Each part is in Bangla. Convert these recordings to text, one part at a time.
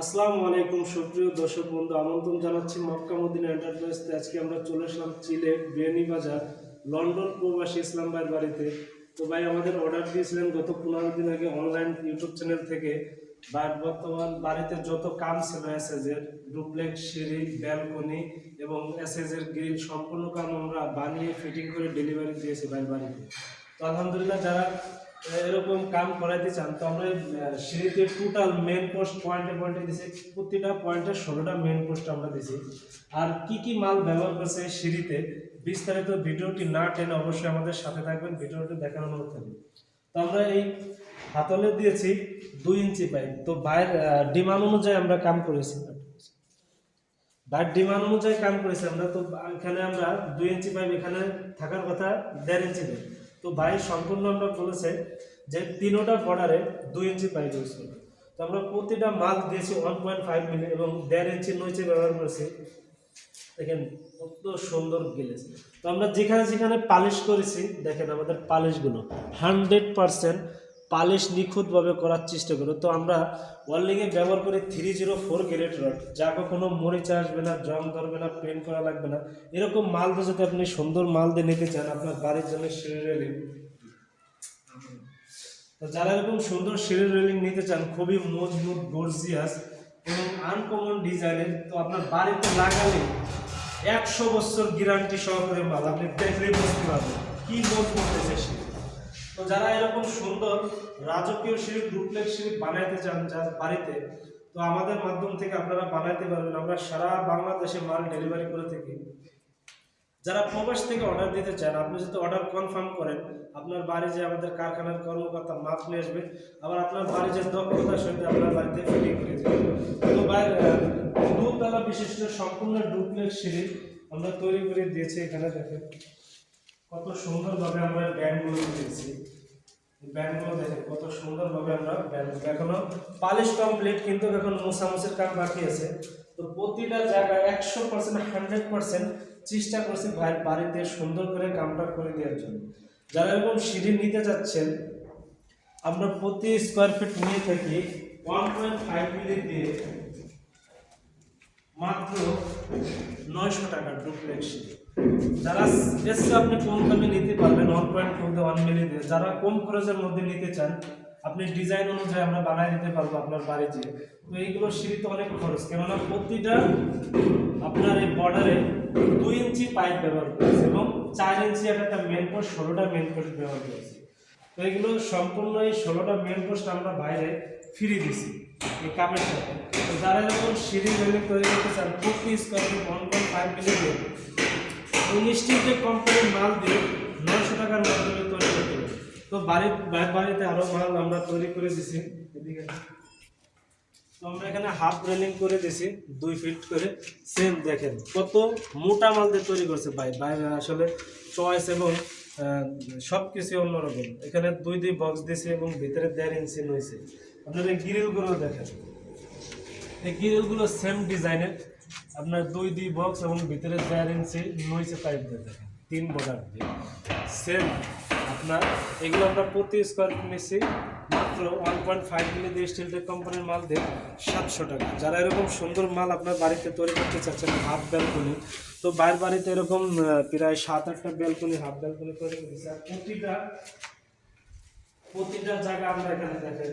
আসসালামু আলাইকুম সুপ্রিয় দর্শক বন্ধু, আমন্ত্রণ জানাচ্ছি মক্কা মদিনা এন্টারপ্রাইজতে আজকে আমরা চলে আসলাম চিলেট বিয়ানি বাজার, লন্ডন প্রবাসী ইসলাম ভাইয়ের বাড়িতে। তো ভাই, আমাদের অর্ডার দিয়েছিলেন গত পনেরো দিন আগে অনলাইন ইউটিউব চ্যানেল থেকে। বা বর্তমান বাড়িতে যত কাম ছিল এসএজের ডুপ্লেক্স সিঁড়ি ব্যালকনি এবং এসএজের গ্রিল সম্পূর্ণ কাম আমরা বানিয়ে ফিটিং করে ডেলিভারি দিয়েছি ভাইয়ের বাড়িতে। তো আলহামদুলিল্লাহ, যারা এরকম কাম করাইতে চান, তো আমরা সিঁড়িতে টোটাল মেন পোস্ট পয়েন্টে পয়েন্টে দিছি, প্রতিটা পয়েন্টে ষোলোটা মেন পোস্ট আমরা দিছি। আর কি কি মাল ব্যবহার করছে সিঁড়িতে, বিস্তারিত ভিডিওটি না টেনে অবশ্যই আমাদের সাথে থাকবেন, ভিডিওটি দেখানোর অনুরোধ থাকবে। তো আমরা এই হাতলে দিয়েছি দুই ইঞ্চি পাইপ তো বাইরের ডিমান্ড অনুযায়ী আমরা কাম করেছি। বাইরের ডিমান্ড অনুযায়ী কাম করেছি আমরা, তো এখানে আমরা দুই ইঞ্চি পাইপ এখানে থাকার কথা দেড় ইঞ্চি পাইপ তো ভাই সম্পূর্ণ আমরা বলেছে যে তিনোটা বর্ডারে দুই ইঞ্চি পাইপ ইউজ তো আমরা প্রতিটা মাল দিয়েছি ওয়ান পয়েন্ট ফাইভ মিলি এবং দেড় ইঞ্চি নইচে ব্যবহার করেছি। দেখেন কত সুন্দর গেলেছে তো আমরা যেখানে যেখানে পালিশ করেছি, দেখেন আমাদের পালিশগুলো হান্ড্রেড পারসেন্ট পালিশ নিখুঁতভাবে করার চেষ্টা করি। তো আমরা ওয়ার্লিংয়ে ব্যবহার করি three zero four grade rod যা কখনো মরিচা আসবে না, জং ধরবে না পেন্ট করা লাগবে না। এরকম মাল দিয়ে যদি আপনি সুন্দর মাল দিয়ে নিতে চান, আপনার বাড়ির জন্য সিঁড়ি রেলিং তো যারা এরকম সুন্দর সিঁড়ি রেলিং নিতে চান, খুবই মজবুত গর্জিয়াস এবং আনকমন ডিজাইনের তো আপনার বাড়িতে লাগালে একশো বছর গ্যারান্টি সহকারে মাল আপনি দেখলেই বুঝতে পারবেন। কি মজবুত হয়েছে সিঁড়ি তো যারা এরকম সুন্দর রাজকীয় সিঁড়ি ডুপ্লেক্স সিঁড়ি বানাইতে চান যার বাড়িতে, তো আমাদের মাধ্যম থেকে আপনারা বানাইতে পারবেন। আমরা সারা বাংলাদেশে মাল ডেলিভারি করে থাকি। যারা প্রবাস থেকে অর্ডার দিতে চান, আপনি যদি অর্ডার কনফার্ম করেন, আপনার বাড়ি যে আমাদের কারখানার কর্মকর্তা মাপ নিয়ে আসবে, আবার আপনার বাড়ি যে দক্ষতার সঙ্গে আপনার বাড়িতে ফিটিং করে তো দুতলা বিশিষ্ট সম্পূর্ণ ডুপ্লেক্স সিঁড়ি আমরা তৈরি করে দিয়েছি এখানে দেখেন। কত সুন্দরভাবে আমরা ব্যান্ডগুলো দিয়েছি ব্যান্ডগুলো দেখেন কত সুন্দরভাবে আমরা ব্যান্ড এখনও পালিশ কমপ্লিট, কিন্তু এখন মোছামুছির কাজ বাকি আছে। তো প্রতিটা জায়গায় একশো পার্সেন্ট হান্ড্রেড পার্সেন্ট চেষ্টা করছি ভাই বাড়িতে সুন্দর করে কামটা করে দেওয়ার জন্য। যারা এরকম সিঁড়ি নিতে যাচ্ছেন আমরা প্রতি স্কোয়ার ফিট নিয়ে থাকি ওয়ান পয়েন্ট ফাইভ মিলি দিয়ে মাত্র নয়শো টাকা ডুপ্লেক্স সিঁড়ি। যারা এসে আপনি কম দামে নিতে পারবেন one point two one milli দিয়ে। যারা কম খরচের মধ্যে নিতে চান, আপনি ডিজাইন অনুযায়ী আমরা বানাই দিতে পারব আপনার বাড়ি যেয়ে তো এইগুলো সিঁড়িতে অনেক খরচ, কেননা প্রতিটা আপনার এই বর্ডারে দুই ইঞ্চি পাইপ ব্যবহার করেছে এবং চার ইঞ্চি একটা মেন পোস্ট ষোলোটা মেন পোস্ট ব্যবহার করেছি। তো এগুলো সম্পূর্ণ এই ষোলোটা মেন পোস্ট আমরা বাইরে ফিরে দিছি এই কামের সাথে। তো যারা এরকম সিঁড়ি রেলিং তৈরি করতে চান, প্রতি square feet one point five milli instil যে কোম্পানির মাল দিয়ে নয়শো টাকার মাধ্যমে তৈরি করতে তো বাড়ির বাড়িতে আরও মাল আমরা তৈরি করে দিছি। এদিকে। তো আমরা এখানে হাফ রেলিং করে দিছি, দুই ফিট করে। সেম দেখেন, কত মোটা মাল দিয়ে তৈরি করছে ভাই। বাইরে আসলে চয়েস এবং সব কিছু অন্যরকম। এখানে দুই দুই বক্স দিয়েছি এবং ভিতরে দেড় ইঞ্চি নইছে আপনার এই গ্রিলগুলো দেখেন। এই গ্রিলগুলো সেম ডিজাইনের আপনার দুই দুই বক্স এবং ভিতরে দেড় ইঞ্চি নইছে পাইপ দিয়ে তিন বর্ডার দিয়ে। সেম আপনার, এগুলো আমরা প্রতি স্কোয়ার নিচ্ছি মাত্র ওয়ান পয়েন্ট ফাইভ মিলি দিয়ে স্টিল টেক কোম্পানির মাল দিয়ে সাতশো টাকা। যারা এরকম সুন্দর মাল আপনার বাড়িতে তৈরি করতে চাচ্ছেন হাফ ব্যালকনি তো বাইরের বাড়িতে এরকম প্রায় সাত, আটটা ব্যালকনি হাফ ব্যালকনি তৈরি করতেছে আর প্রতিটা প্রতিটা জায়গা আমরা এখানে দেখেন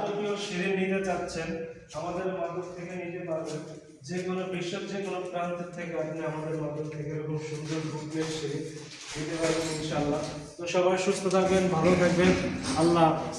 রাজকীয় সিঁড়ি নিতে চাচ্ছেন, আমাদের মাধ্যম থেকে নিতে পারবেন। যে কোনো বিশ্বের যে কোনো প্রান্তের থেকে আপনি আমাদের মাধ্যম থেকে এরকম সুন্দর ঘুরতে এসে নিতে পারবেন ইনশাল্লাহ তো সবাই সুস্থ থাকবেন, ভালো থাকবেন। আল্লাহ হাফেজ।